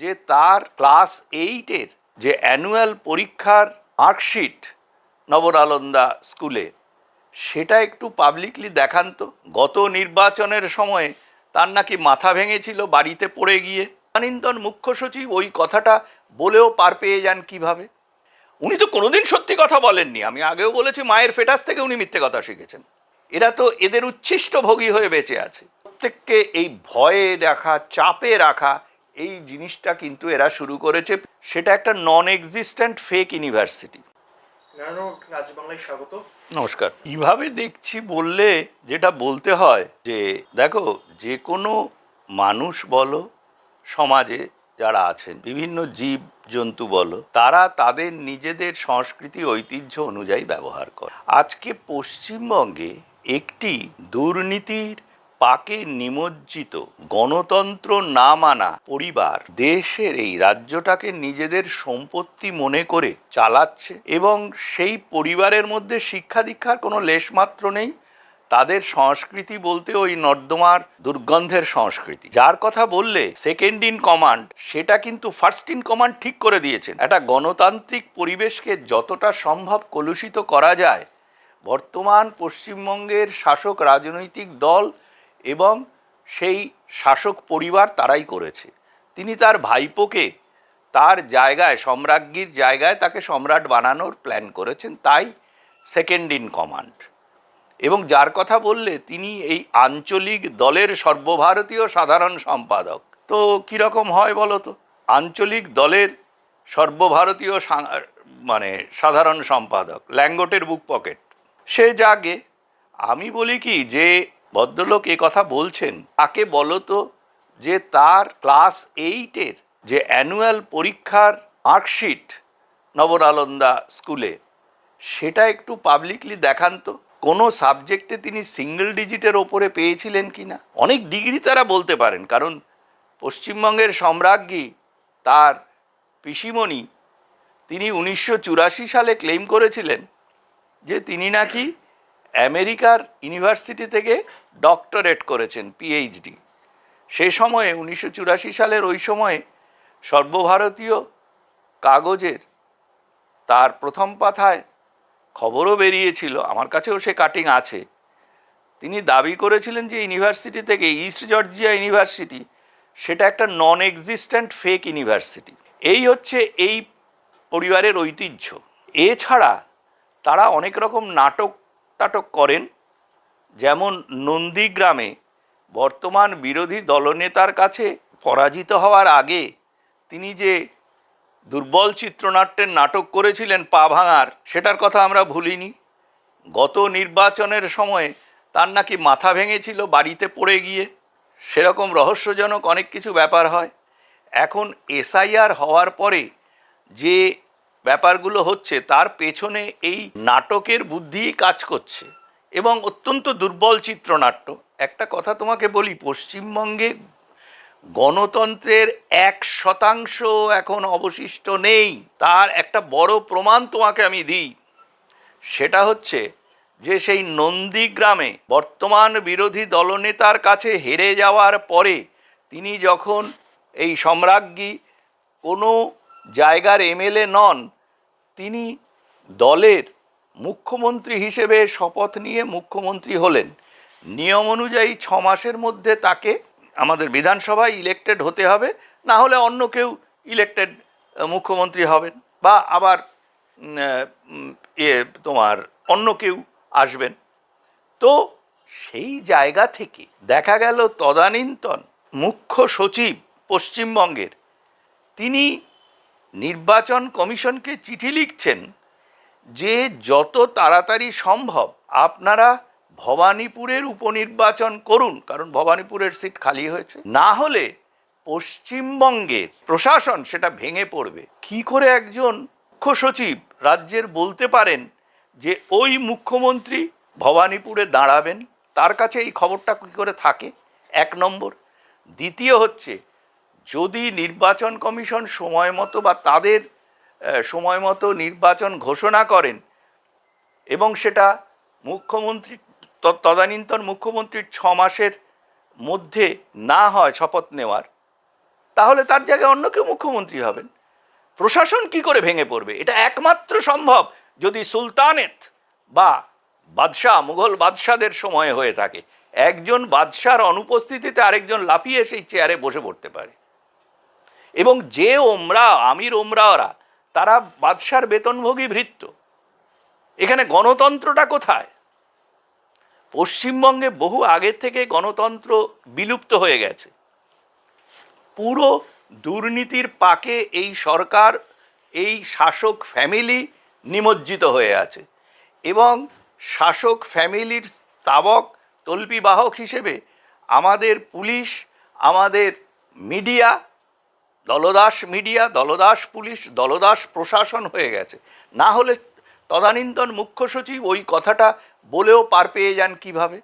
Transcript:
যে তার ক্লাস এইটের যে অ্যানুয়াল পরীক্ষার মার্কশিট নবরালন্দা স্কুলে, সেটা একটু পাবলিকলি দেখান তো। গত নির্বাচনের সময়ে তার নাকি মাথা ভেঙেছিল বাড়িতে পড়ে গিয়ে। অনিন্দন মুখ্য সচিব ওই কথাটা বলেও পার পেয়ে যান কীভাবে? উনি তো কোনোদিন সত্যি কথা বলেননি। আমি আগেও বলেছি, মায়ের ফেটাস থেকে উনি মিথ্যে কথা শিখেছেন। এরা তো এদের উচ্ছিষ্ট ভোগী হয়ে বেঁচে আছে। প্রত্যেককে এই ভয়ে রাখা, চাপে রাখা এই জিনিসটা কিন্তু এরা শুরু করেছে। সেটা একটা নন এক্সিস্ট্যান্ট ফেক ইউনিভার্সিটি স্বাগত। নমস্কার। কীভাবে দেখছি বললে যেটা বলতে হয় যে দেখো যে কোনো মানুষ বলো সমাজে যারা আছেন বিভিন্ন জীব জন্তু বলো তারা তাদের নিজেদের সংস্কৃতি ঐতিহ্য অনুযায়ী ব্যবহার করে। আজকে পশ্চিমবঙ্গে একটি দুর্নীতির পাকে নিমজ্জিত গণতন্ত্র না মানা পরিবার দেশের এই রাজ্যটাকে নিজেদের সম্পত্তি মনে করে চালাচ্ছে এবং সেই পরিবারের মধ্যে শিক্ষা দীক্ষার কোনো লেশমাত্র নেই। তাদের সংস্কৃতি বলতে ওই নর্দমার দুর্গন্ধের সংস্কৃতি। যার কথা বললে সেকেন্ড ইন কমান্ড সেটা কিন্তু ফার্স্ট ইন কমান্ড ঠিক করে দিয়েছেন। একটা গণতান্ত্রিক পরিবেশকে যতটা সম্ভব কলুষিত করা যায়, বর্তমান পশ্চিমবঙ্গের শাসক রাজনৈতিক দল এবং সেই শাসক পরিবার তারাই করেছে। তিনি তার ভাইপোকে তার জায়গায়, সম্রাজ্ঞীর জায়গায় তাকে সম্রাট বানানোর প্ল্যান করেছেন, তাই সেকেন্ড ইন কমান্ড এবং যার কথা বললে, তিনি এই আঞ্চলিক দলের সর্বভারতীয় সাধারণ সম্পাদক। তো কীরকম হয় বলো তো? আঞ্চলিক দলের সর্বভারতীয় মানে সাধারণ সম্পাদক ল্যাঙ্গটের বুক পকেট সে জাগে। আমি বলি কি যে ভদ্রলোক এ কথা বলছেন। তাকে বলো তো যে তার ক্লাস এইটের যে অ্যানুয়াল পরীক্ষার মার্কশিট নবনালন্দা স্কুলে, সেটা একটু পাবলিকলি দেখান তো। কোনো সাবজেক্টে তিনি সিঙ্গেল ডিজিটের ওপরে পেয়েছিলেন কি না? অনেক ডিগ্রি তারা বলতে পারেন, কারণ পশ্চিমবঙ্গের সম্রাজ্ঞী তার পিসিমণি, তিনি উনিশশো চুরাশি সালে ক্লেম করেছিলেন যে তিনি নাকি আমেরিকার ইউনিভার্সিটি থেকে ডক্টরেট করেছেন পিএইচডি সে সময়ে উনিশশো চুরাশি সালের ওই সময়ে সর্বভারতীয় কাগজের তার প্রথম পাথায় খবরও বেরিয়েছিল, আমার কাছেও সে কাটিং আছে। তিনি দাবি করেছিলেন যে ইউনিভার্সিটি থেকে ইস্ট জর্জিয়া ইউনিভার্সিটি সেটা একটা নন এক্সিস্ট্যান্ট ফেক ইউনিভার্সিটি এই হচ্ছে এই পরিবারের ঐতিহ্য। এছাড়া তারা অনেক রকম নাটক টাটক করেন, যেমন নন্দীগ্রামে বর্তমান বিরোধী দলনেতার কাছে পরাজিত হওয়ার আগে তিনি যে দুর্বল চিত্রনাট্যের নাটক করেছিলেন পা ভাঙার, সেটার কথা আমরা ভুলিনি। গত নির্বাচনের সময় তার নাকি মাথা ভেঙেছিল বাড়িতে পড়ে গিয়ে। সেরকম রহস্যজনক অনেক কিছু ব্যাপার হয়। এখন এসআইআর হওয়ার পরে যে ব্যাপারগুলো হচ্ছে, তার পেছনে এই নাটকের বুদ্ধিই কাজ করছে এবং অত্যন্ত দুর্বল চিত্রনাট্য। একটা কথা তোমাকে বলি, পশ্চিমবঙ্গে গণতন্ত্রের এক শতাংশ এখন অবশিষ্ট নেই। তার একটা বড় প্রমাণ তোমাকে আমি দিই, সেটা হচ্ছে যে সেই নন্দীগ্রামে বর্তমান বিরোধী দলনেতার কাছে হেরে যাওয়ার পরে তিনি যখন এই সম্রাজ্ঞী কোনো জায়গার এমএলএ নন তিনি দলের মুখ্যমন্ত্রী হিসেবে শপথ নিয়ে মুখ্যমন্ত্রী হলেন। নিয়ম অনুযায়ী ছ মাসের মধ্যে তাকে আমাদের বিধানসভায় ইলেক্টেড হতে হবে। না হলে অন্য কেউ ইলেক্টেড মুখ্যমন্ত্রী হবেন বা আবার এ, তোমার অন্য কেউ আসবেন। তো সেই জায়গা থেকে দেখা গেল তদানীন্তন মুখ্য সচিব পশ্চিমবঙ্গের। তিনি নির্বাচন কমিশনকে চিঠি লিখছেন যে যত তাড়াতাড়ি সম্ভব আপনারা ভবানীপুরের উপনির্বাচন করুন, কারণ ভবানীপুরের সিট খালি হয়েছে। না হলে পশ্চিমবঙ্গের প্রশাসন সেটা ভেঙে পড়বে। কি করে একজন মুখ্য সচিব রাজ্যের বলতে পারেন যে ওই মুখ্যমন্ত্রী ভবানীপুরে দাঁড়াবেন? তার কাছে এই খবরটা কী করে থাকে? এক নম্বর। দ্বিতীয় হচ্ছে যদি নির্বাচন কমিশন সময় মতো বা তাদের সময় মতো নির্বাচন ঘোষণা করেন এবং সেটা মুখ্যমন্ত্রী তদানীন্তন মুখ্যমন্ত্রীর ছ মাসের মধ্যে না হয় শপথ নেওয়ার, তাহলে তার জায়গায় অন্য কেউ মুখ্যমন্ত্রী হবেন। প্রশাসন কি করে ভেঙে পড়বে? এটা একমাত্র সম্ভব যদি সুলতানেত বা বাদশাহ, মুঘল বাদশাদের সময় হয়ে থাকে। একজন বাদশার অনুপস্থিতিতে আরেকজন লাফিয়ে সেই চেয়ারে বসে পড়তে পারে। এবং যে ওমরা, আমির ওমরাওরা, তারা বাদশার বেতনভোগী ভৃত্য। এখানে গণতন্ত্রটা কোথায়? পশ্চিমবঙ্গে বহু আগে থেকে গণতন্ত্র বিলুপ্ত হয়ে গেছে। পুরো দুর্নীতির পাকে এই সরকার, এই শাসক ফ্যামিলি নিমজ্জিত হয়ে আছে এবং শাসক ফ্যামিলির স্তাবক, তল্পিবাহক হিসেবে আমাদের পুলিশ, আমাদের মিডিয়া দলদাস মিডিয়া, দলদাস পুলিশ, দলদাস প্রশাসন হয়ে গেছে। না হলে তদানীন্তন মুখ্য সচিব ওই কথাটা বলেও পার পেয়ে যান কীভাবে?